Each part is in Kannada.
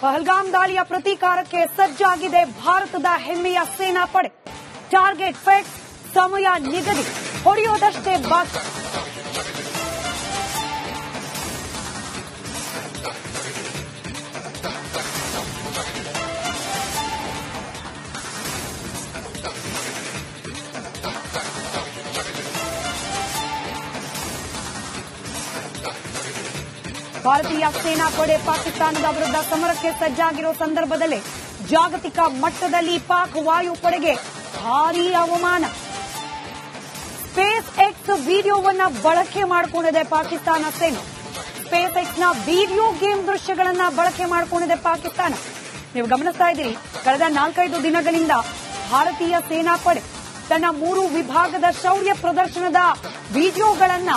ಪಹಲ್ಗಾಮ್ ದಾಳಿಯ ಪ್ರತೀಕಾರಕ್ಕೆ ಸಜ್ಜಾಗಿದೆ ಭಾರತದ ಹೆಮ್ಮೆಯ ಸೇನಾ ಪಡೆ ಟಾರ್ಗೆಟ್ ಫಿಕ್ಸ್ ಸಮಯ ನಿಗದಿ ಹೊಡೆಯೋದಷ್ಟೇ ಬಾಕಿ ಭಾರತೀಯ ಸೇನಾ ಪಡೆ ಪಾಕಿಸ್ತಾನದ ವಿರುದ್ಧ ಸಮರಕ್ಕೆ ಸಜ್ಜಾಗಿರೋ ಸಂದರ್ಭದಲ್ಲಿ ಜಾಗತಿಕ ಮಟ್ಟದಲ್ಲಿ ಪಾಕ್ ವಾಯುಪಡೆಗೆ ಭಾರೀ ಅವಮಾನ. ಸ್ಪೇಸ್ ಎಕ್ಸ್ ವಿಡಿಯೋವನ್ನ ಬಳಕೆ ಮಾಡಿಕೊಂಡಿದೆ ಪಾಕಿಸ್ತಾನ ಸೇನೆ. ಸ್ಪೇಸ್ ಎಕ್ಸ್ನ ವಿಡಿಯೋ ಗೇಮ್ ದೃಶ್ಯಗಳನ್ನ ಬಳಕೆ ಮಾಡಿಕೊಂಡಿದೆ ಪಾಕಿಸ್ತಾನ. ನೀವು ಗಮನಿಸ್ತಾ ಇದ್ದೀರಿ, ಕಳೆದ ನಾಲ್ಕೈದು ದಿನಗಳಿಂದ ಭಾರತೀಯ ಸೇನಾ ಪಡೆ ತನ್ನ ಮೂರು ವಿಭಾಗದ ಶೌರ್ಯ ಪ್ರದರ್ಶನದ ವಿಡಿಯೋಗಳನ್ನ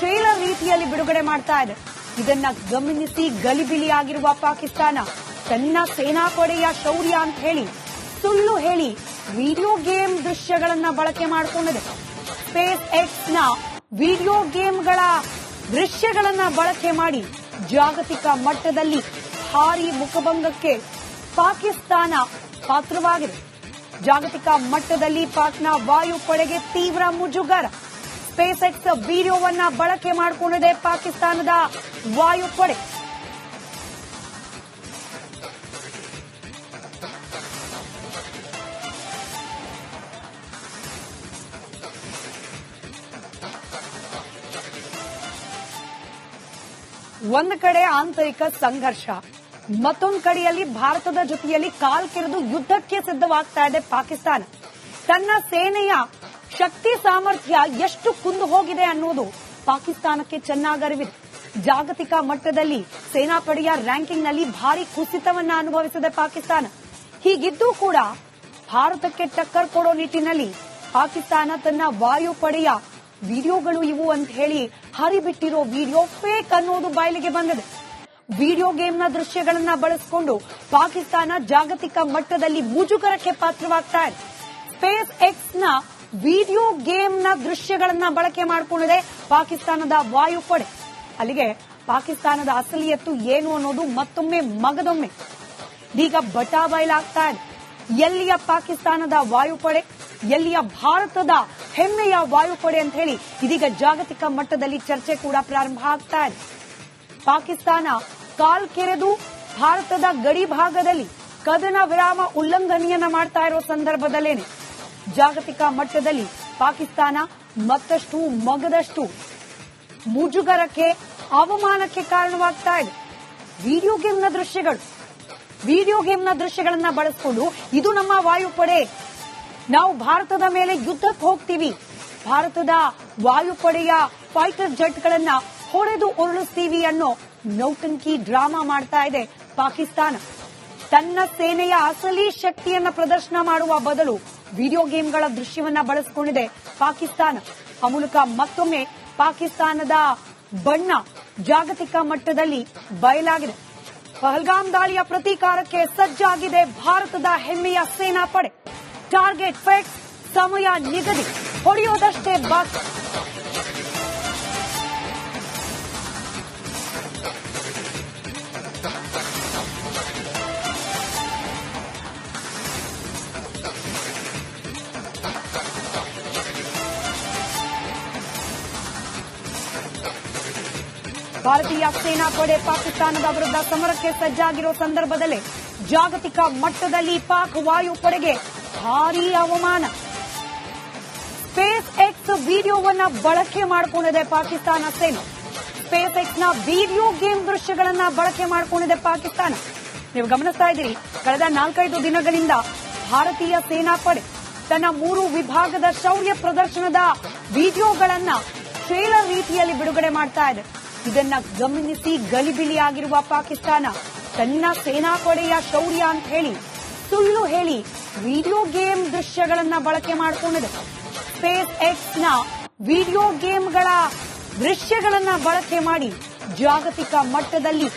ಶೈಲ ರೀತಿಯಲ್ಲಿ ಬಿಡುಗಡೆ ಮಾಡ್ತಾ ಇದೆ. ಇದನ್ನ ಗಮನಿಸಿ ಗಲಿಬಿಲಿಯಾಗಿರುವ ಪಾಕಿಸ್ತಾನ, ತನ್ನ ಸೇನಾಪಡೆಯ ಶೌರ್ಯ ಅಂತ ಹೇಳಿ, ಸುಳ್ಳು ಹೇಳಿ ವಿಡಿಯೋ ಗೇಮ್ ದೃಶ್ಯಗಳನ್ನ ಬಳಕೆ ಮಾಡಿಕೊಂಡಿದೆ. ಸ್ಪೇಸ್ ಎಕ್ಸ್ನ ವಿಡಿಯೋ ಗೇಮ್ಗಳ ದೃಶ್ಯಗಳನ್ನ ಬಳಕೆ ಮಾಡಿ ಜಾಗತಿಕ ಮಟ್ಟದಲ್ಲಿ ಭಾರಿ ಮುಖಭಂಗಕ್ಕೆ ಪಾಕಿಸ್ತಾನ ಪಾತ್ರವಾಗಿದೆ. ಜಾಗತಿಕ ಮಟ್ಟದಲ್ಲಿ ಪಾಕ್ನ ವಾಯುಪಡೆಗೆ ತೀವ್ರ ಮುಜುಗರ. ಸ್ಪೇಸ್ ಎಕ್ಸ್ ವಿಡಿಯೋವನ್ನ ಬಳಕೆ ಮಾಡಿಕೊಂಡಿದೆ ಪಾಕಿಸ್ತಾನದ ವಾಯುಪಡೆ. ಒಂದು ಕಡೆ ಆಂತರಿಕ ಸಂಘರ್ಷ, ಮತ್ತೊಂದು ಕಡೆಯಲ್ಲಿ ಭಾರತದ ಜೊತೆಯಲ್ಲಿ ಕಾಲ್ ಕೆರೆದು ಯುದ್ಧಕ್ಕೆ ಸಿದ್ಧವಾಗ್ತಾ ಇದೆ ಪಾಕಿಸ್ತಾನ. ತನ್ನ ಸೇನೆಯ ಶಕ್ತಿ ಸಾಮರ್ಥ್ಯ ಎಷ್ಟು ಕುಂದು ಹೋಗಿದೆ ಅನ್ನೋದು ಪಾಕಿಸ್ತಾನಕ್ಕೆ ಚೆನ್ನಾಗಿ ಅರಿವಿದೆ ಜಾಗತಿಕ ಮಟ್ಟದಲ್ಲಿ ಸೇನಾಪಡೆಯ ರ್ಯಾಂಕಿಂಗ್ನಲ್ಲಿ ಭಾರಿ ಕುಸಿತವನ್ನ ಅನುಭವಿಸಿದೆ ಪಾಕಿಸ್ತಾನ. ಹೀಗಿದ್ದೂ ಕೂಡ ಭಾರತಕ್ಕೆ ಟಕ್ಕರ್ ಕೊಡೋ ನಿಟ್ಟಿನಲ್ಲಿ ಪಾಕಿಸ್ತಾನ ತನ್ನ ವಾಯುಪಡೆಯ ವಿಡಿಯೋಗಳು ಇವು ಅಂತ ಹೇಳಿ ಹರಿಬಿಟ್ಟಿರೋ ವಿಡಿಯೋ ಫೇಕ್ ಅನ್ನೋದು ಬಯಲಿಗೆ ಬಂದಿದೆ. ವಿಡಿಯೋ ಗೇಮ್ನ ದೃಶ್ಯಗಳನ್ನ ಬಳಸಿಕೊಂಡು ಪಾಕಿಸ್ತಾನ ಜಾಗತಿಕ ಮಟ್ಟದಲ್ಲಿ ಮುಜುಗರಕ್ಕೆ ಪಾತ್ರವಾಗ್ತಾ ಇದೆ. ಸ್ಪೇಸ್ ಎಕ್ಸ್ನ ವಿಡಿಯೋ ಗೇಮ್ನ ದೃಶ್ಯಗಳನ್ನ ಬಳಕೆ ಮಾಡಿಕೊಂಡಿದೆ ಪಾಕಿಸ್ತಾನದ ವಾಯುಪಡೆ. ಅಲ್ಲಿಗೆ ಪಾಕಿಸ್ತಾನದ ಅಸಲಿಯತ್ತು ಏನು ಅನ್ನೋದು ಮತ್ತೊಮ್ಮೆ ಮಗದೊಮ್ಮೆ. ಈಗ ಬಟಾ ಬಯಲಾಗ್ತಾ ಇದೆ. ಎಲ್ಲಿಯ ಪಾಕಿಸ್ತಾನದ ವಾಯುಪಡೆ, ಎಲ್ಲಿಯ ಭಾರತದ ಹೆಮ್ಮೆಯ ವಾಯುಪಡೆ ಅಂತ ಹೇಳಿ ಇದೀಗ ಜಾಗತಿಕ ಮಟ್ಟದಲ್ಲಿ ಚರ್ಚೆ ಕೂಡ ಪ್ರಾರಂಭ ಆಗ್ತಾ ಇದೆ. ಪಾಕಿಸ್ತಾನ ಕಾಲ್ ಕೆರೆದು ಭಾರತದ ಗಡಿ ಭಾಗದಲ್ಲಿ ಕದನ ವಿರಾಮ ಉಲ್ಲಂಘನೆಯನ್ನ ಮಾಡ್ತಾ ಇರೋ ಸಂದರ್ಭದಲ್ಲೇನೆ. ಜಾಗತಿಕ ಮಟ್ಟದಲ್ಲಿ ಪಾಕಿಸ್ತಾನ ಮತ್ತಷ್ಟು ಮಗದಷ್ಟು ಮುಜುಗರಕ್ಕೆ, ಅವಮಾನಕ್ಕೆ ಕಾರಣವಾಗ್ತಾ ಇದೆ. ವಿಡಿಯೋ ಗೇಮ್ನ ದೃಶ್ಯಗಳು. ವಿಡಿಯೋ ಗೇಮ್ನ ದೃಶ್ಯಗಳನ್ನ ಬಳಸಿಕೊಂಡು ಇದು ನಮ್ಮ ವಾಯುಪಡೆ. ನಾವು ಭಾರತದ ಮೇಲೆ ಯುದ್ಧಕ್ಕೆ ಹೋಗ್ತೀವಿ. ಭಾರತದ ವಾಯುಪಡೆಯ ಫೈಟರ್ ಜೆಟ್ಗಳನ್ನ ಹೊಡೆದು ಉರುಳಿಸ್ತೀವಿ ಅನ್ನೋ ನೌಟಂಕಿ ಡ್ರಾಮಾ ಮಾಡ್ತಾ ಇದೆ ಪಾಕಿಸ್ತಾನ. ತನ್ನ ಸೇನೆಯ ಅಸಲಿ ಶಕ್ತಿಯನ್ನ ಪ್ರದರ್ಶನ ಮಾಡುವ ಬದಲು ವಿಡಿಯೋ ಗೇಮ್ಗಳ ದೃಶ್ಯವನ್ನ ಬಳಸಿಕೊಂಡಿದೆ ಪಾಕಿಸ್ತಾನ. ಆ ಮೂಲಕ ಮತ್ತೊಮ್ಮೆ ಪಾಕಿಸ್ತಾನದ ಬಣ್ಣ ಜಾಗತಿಕ ಮಟ್ಟದಲ್ಲಿ ಬಯಲಾಗಿದೆ. ಪಹಲ್ಗಾಮ್ ದಾಳಿಯ ಪ್ರತೀಕಾರಕ್ಕೆ ಸಜ್ಜಾಗಿದೆ ಭಾರತದ ಹೆಮ್ಮೆಯ ಸೇನಾ ಪಡೆ ಟಾರ್ಗೆಟ್ ಫೆಕ್ಸ್ ಸಮಯ ನಿಗದಿ. ಹೊಡೆಯೋದಷ್ಟೇ ಬಾಕಿ. ಭಾರತೀಯ ಸೇನಾ ಪಡೆ ಪಾಕಿಸ್ತಾನದ ವಿರುದ್ಧ ಸಮರಕ್ಕೆ ಸಜ್ಜಾಗಿರೋ ಸಂದರ್ಭದಲ್ಲಿ ಜಾಗತಿಕ ಮಟ್ಟದಲ್ಲಿ ಪಾಕ್ ವಾಯುಪಡೆಗೆ ಭಾರೀ ಅವಮಾನ. ಸ್ಪೇಸ್ ಎಕ್ಸ್ ವಿಡಿಯೋವನ್ನ ಬಳಕೆ ಮಾಡಿಕೊಂಡಿದೆ ಪಾಕಿಸ್ತಾನ ಸೇನೆ. ಸ್ಪೇಸ್ ಎಕ್ಸ್ನ ವಿಡಿಯೋ ಗೇಮ್ ದೃಶ್ಯಗಳನ್ನ ಬಳಕೆ ಮಾಡಿಕೊಂಡಿದೆ ಪಾಕಿಸ್ತಾನ. ನೀವು ಗಮನಿಸ್ತಾ ಇದ್ದೀರಿ, ಕಳೆದ ನಾಲ್ಕೈದು ದಿನಗಳಿಂದ ಭಾರತೀಯ ಸೇನಾ ಪಡೆ ತನ್ನ ಮೂರು ವಿಭಾಗದ ಶೌರ್ಯ ಪ್ರದರ್ಶನದ ವಿಡಿಯೋಗಳನ್ನ ಟ್ರೇಲರ್ ರೀತಿಯಲ್ಲಿ ಬಿಡುಗಡೆ ಮಾಡ್ತಾ ಇದೆ. ಇದನ್ನ ಗಮನಿಸಿ ಗಲಿಬಿಲಿಯಾಗಿರುವ ಪಾಕಿಸ್ತಾನ, ತನ್ನ ಸೇನಾಪಡೆಯ ಶೌರ್ಯ ಅಂತ ಹೇಳಿ, ಸುಳ್ಳು ಹೇಳಿ ವಿಡಿಯೋ ಗೇಮ್ ದೃಶ್ಯಗಳನ್ನ ಬಳಕೆ ಮಾಡಿಕೊಂಡಿದೆ. ಸ್ಪೇಸ್ ಎಕ್ಸ್ನ ವಿಡಿಯೋ ಗೇಮ್ಗಳ ದೃಶ್ಯಗಳನ್ನ ಬಳಕೆ ಮಾಡಿ ಜಾಗತಿಕ ಮಟ್ಟದಲ್ಲಿ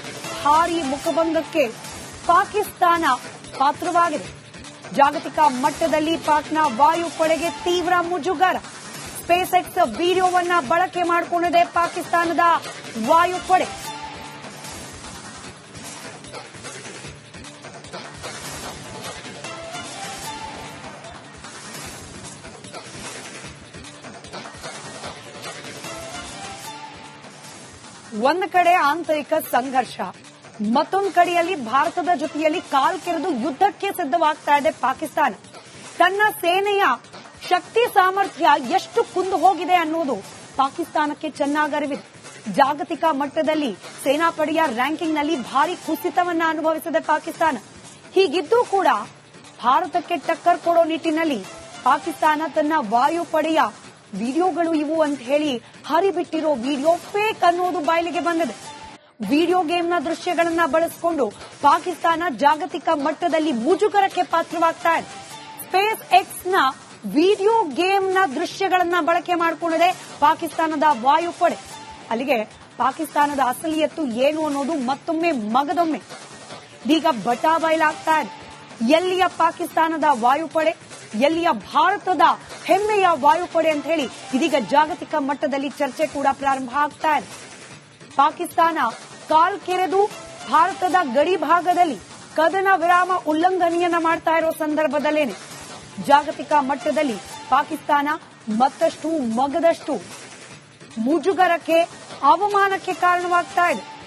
ಭಾರಿ ಮುಖಭಂಗಕ್ಕೆ ಪಾಕಿಸ್ತಾನ ಪಾತ್ರವಾಗಿದೆ. ಜಾಗತಿಕ ಮಟ್ಟದಲ್ಲಿ ಪಾಕ್ನ ವಾಯುಪಡೆಗೆ ತೀವ್ರ ಮುಜುಗರ. ಸ್ಪೇಸ್ ಎಕ್ಸ್ ವಿಡಿಯೋವನ್ನ ಬಳಕೆ ಮಾಡಿಕೊಂಡಿದೆ ಪಾಕಿಸ್ತಾನದ ವಾಯುಪಡೆ. ಒಂದು ಕಡೆ ಆಂತರಿಕ ಸಂಘರ್ಷ, ಮತ್ತೊಂದು ಕಡೆಯಲ್ಲಿ ಭಾರತದ ಜೊತೆಯಲ್ಲಿ ಕಾಲ್ ಕೆರೆದು ಯುದ್ಧಕ್ಕೆ ಸಿದ್ಧವಾಗ್ತಾ ಇದೆ ಪಾಕಿಸ್ತಾನ. ತನ್ನ ಸೇನೆಯ ಶಕ್ತಿ ಸಾಮರ್ಥ್ಯ ಎಷ್ಟು ಕುಂದು ಹೋಗಿದೆ ಅನ್ನೋದು ಪಾಕಿಸ್ತಾನಕ್ಕೆ ಚೆನ್ನಾಗಿ ಅರಿವಿದೆ ಜಾಗತಿಕ ಮಟ್ಟದಲ್ಲಿ ಸೇನಾಪಡೆಯ ರ್ಯಾಂಕಿಂಗ್ನಲ್ಲಿ ಭಾರಿ ಕುಸಿತವನ್ನ ಅನುಭವಿಸಿದೆ ಪಾಕಿಸ್ತಾನ. ಹೀಗಿದ್ದೂ ಕೂಡ ಭಾರತಕ್ಕೆ ಟಕ್ಕರ್ ಕೊಡೋ ನಿಟ್ಟಿನಲ್ಲಿ ಪಾಕಿಸ್ತಾನ ತನ್ನ ವಾಯುಪಡೆಯ ವಿಡಿಯೋಗಳು ಇವು ಅಂತ ಹೇಳಿ ಹರಿಬಿಟ್ಟಿರೋ ವಿಡಿಯೋ ಫೇಕ್ ಅನ್ನೋದು ಬಾಯಲಿಗೆ ಬಂದಿದೆ. ವಿಡಿಯೋ ಗೇಮ್ನ ದೃಶ್ಯಗಳನ್ನ ಬಳಸಿಕೊಂಡು ಪಾಕಿಸ್ತಾನ ಜಾಗತಿಕ ಮಟ್ಟದಲ್ಲಿ ಮುಜುಗರಕ್ಕೆ ಪಾತ್ರವಾಗ್ತಾ ಇದೆ. ಸ್ಪೇಸ್ ಎಕ್ಸ್ನ ವಿಡಿಯೋ ಗೇಮ್ನ ದೃಶ್ಯಗಳನ್ನ ಬಳಕೆ ಮಾಡಿಕೊಂಡಿದೆ ಪಾಕಿಸ್ತಾನದ ವಾಯುಪಡೆ. ಅಲ್ಲಿಗೆ ಪಾಕಿಸ್ತಾನದ ಅಸಲಿಯತ್ತು ಏನು ಅನ್ನೋದು ಮತ್ತೊಮ್ಮೆ ಮಗದೊಮ್ಮೆ. ಈಗ ಬಟಾ ಬಯಲಾಗ್ತಾ ಇದೆ. ಎಲ್ಲಿಯ ಪಾಕಿಸ್ತಾನದ ವಾಯುಪಡೆ? ಎಲ್ಲಿಯ ಭಾರತದ ಹೆಮ್ಮೆಯ ವಾಯುಪಡೆ ಅಂತ ಹೇಳಿ ಇದೀಗ ಜಾಗತಿಕ ಮಟ್ಟದಲ್ಲಿ ಚರ್ಚೆ ಕೂಡ ಪ್ರಾರಂಭ ಆಗ್ತಾ ಇದೆ. ಪಾಕಿಸ್ತಾನ ಕಾಲ್ ಕೆರೆದು ಭಾರತದ ಗಡಿ ಭಾಗದಲ್ಲಿ ಕದನ ವಿರಾಮ ಉಲ್ಲಂಘನೆಯನ್ನ ಮಾಡ್ತಾ ಇರೋ ಸಂದರ್ಭದಲ್ಲೇನೆ. ಜಾಗತಿಕ ಮಟ್ಟದಲ್ಲಿ ಪಾಕಿಸ್ತಾನ ಮತ್ತಷ್ಟು ಮಗದಷ್ಟು ಮುಜುಗರಕ್ಕೆ, ಅವಮಾನಕ್ಕೆ ಕಾರಣವಾಗ್ತಾ ಇದೆ.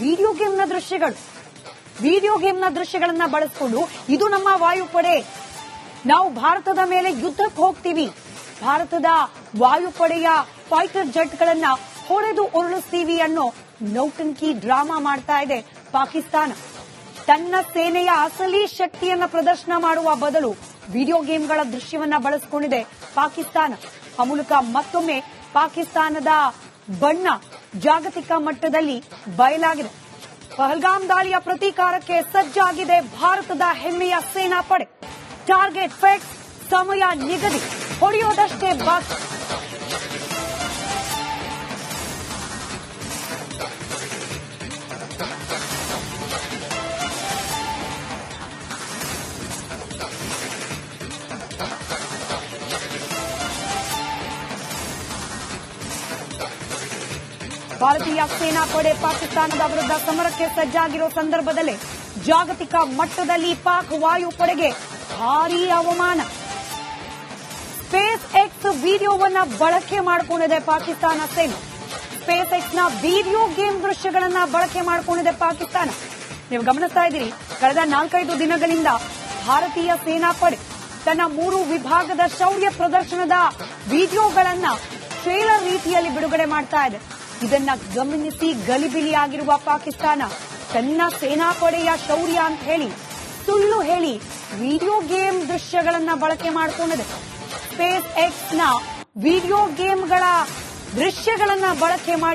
ವಿಡಿಯೋ ಗೇಮ್ನ ದೃಶ್ಯಗಳು. ವಿಡಿಯೋ ಗೇಮ್ನ ದೃಶ್ಯಗಳನ್ನ ಬಳಸಿಕೊಂಡು ಇದು ನಮ್ಮ ವಾಯುಪಡೆ. ನಾವು ಭಾರತದ ಮೇಲೆ ಯುದ್ಧಕ್ಕೆ ಹೋಗ್ತೀವಿ. ಭಾರತದ ವಾಯುಪಡೆಯ ಫೈಟರ್ ಜಟ್ಗಳನ್ನ ಹೊಡೆದು ಉರುಳಿಸ್ತೀವಿ ಅನ್ನೋ ನೌಟಂಕಿ ಡ್ರಾಮಾ ಮಾಡ್ತಾ ಇದೆ ಪಾಕಿಸ್ತಾನ. ತನ್ನ ಸೇನೆಯ ಅಸಲಿ ಶಕ್ತಿಯನ್ನ ಪ್ರದರ್ಶನ ಮಾಡುವ ಬದಲು ವಿಡಿಯೋ ಗೇಮ್ಗಳ ದೃಶ್ಯವನ್ನ ಬಳಸಿಕೊಂಡಿದೆ ಪಾಕಿಸ್ತಾನ. ಆ ಮೂಲಕ ಮತ್ತೊಮ್ಮೆ ಪಾಕಿಸ್ತಾನದ ಬಣ್ಣ ಜಾಗತಿಕ ಮಟ್ಟದಲ್ಲಿ ಬಯಲಾಗಿದೆ. ಪಹಲ್ಗಾಮ್ ದಾಳಿಯ ಪ್ರತೀಕಾರಕ್ಕೆ ಸಜ್ಜಾಗಿದೆ ಭಾರತದ ಹೆಮ್ಮೆಯ ಸೇನಾ ಪಡೆ ಟಾರ್ಗೆಟ್ ಫೆಕ್ಸ್ ಸಮಯ ನಿಗದಿ. ಹೊಡೆಯೋದಷ್ಟೇ ಬಾಕಿ. ಭಾರತೀಯ ಸೇನಾ ಪಡೆ ಪಾಕಿಸ್ತಾನದ ವಿರುದ್ಧ ಸಮರಕ್ಕೆ ಸಜ್ಜಾಗಿರೋ ಸಂದರ್ಭದಲ್ಲೇ ಜಾಗತಿಕ ಮಟ್ಟದಲ್ಲಿ ಪಾಕ್ ವಾಯುಪಡೆಗೆ ಭಾರೀ ಅವಮಾನ. ಸ್ಪೇಸ್ ಎಕ್ಸ್ ವಿಡಿಯೋವನ್ನ ಬಳಕೆ ಮಾಡಿಕೊಂಡಿದೆ ಪಾಕಿಸ್ತಾನ ಸೇನೆ. ಸ್ಪೇಸ್ ಎಕ್ಸ್ನ ವಿಡಿಯೋ ಗೇಮ್ ದೃಶ್ಯಗಳನ್ನ ಬಳಕೆ ಮಾಡಿಕೊಂಡಿದೆ ಪಾಕಿಸ್ತಾನ. ನೀವು ಗಮನಿಸ್ತಾ ಇದ್ದೀರಿ, ಕಳೆದ ನಾಲ್ಕೈದು ದಿನಗಳಿಂದ ಭಾರತೀಯ ಸೇನಾ ಪಡೆ ತನ್ನ ಮೂರು ವಿಭಾಗದ ಶೌರ್ಯ ಪ್ರದರ್ಶನದ ವಿಡಿಯೋಗಳನ್ನ ಟ್ರೇಲರ್ ರೀತಿಯಲ್ಲಿ ಬಿಡುಗಡೆ ಮಾಡ್ತಾ ಇದೆ. ಇದನ್ನ ಗಮನಿಸಿ ಗಲಿಬಿಲಿಯಾಗಿರುವ ಪಾಕಿಸ್ತಾನ, ತನ್ನ ಸೇನಾಪಡೆಯ ಶೌರ್ಯ ಅಂತ ಹೇಳಿ, ಸುಳ್ಳು ಹೇಳಿ ವಿಡಿಯೋ ಗೇಮ್ ದೃಶ್ಯಗಳನ್ನ ಬಳಕೆ ಮಾಡಿಕೊಂಡಿದೆ ಸ್ಪೇಸ್ ಎಕ್ಸ್ನ ವಿಡಿಯೋ ಗೇಮ್ಗಳ ದೃಶ್ಯಗಳನ್ನ ಬಳಕೆ ಮಾಡಿ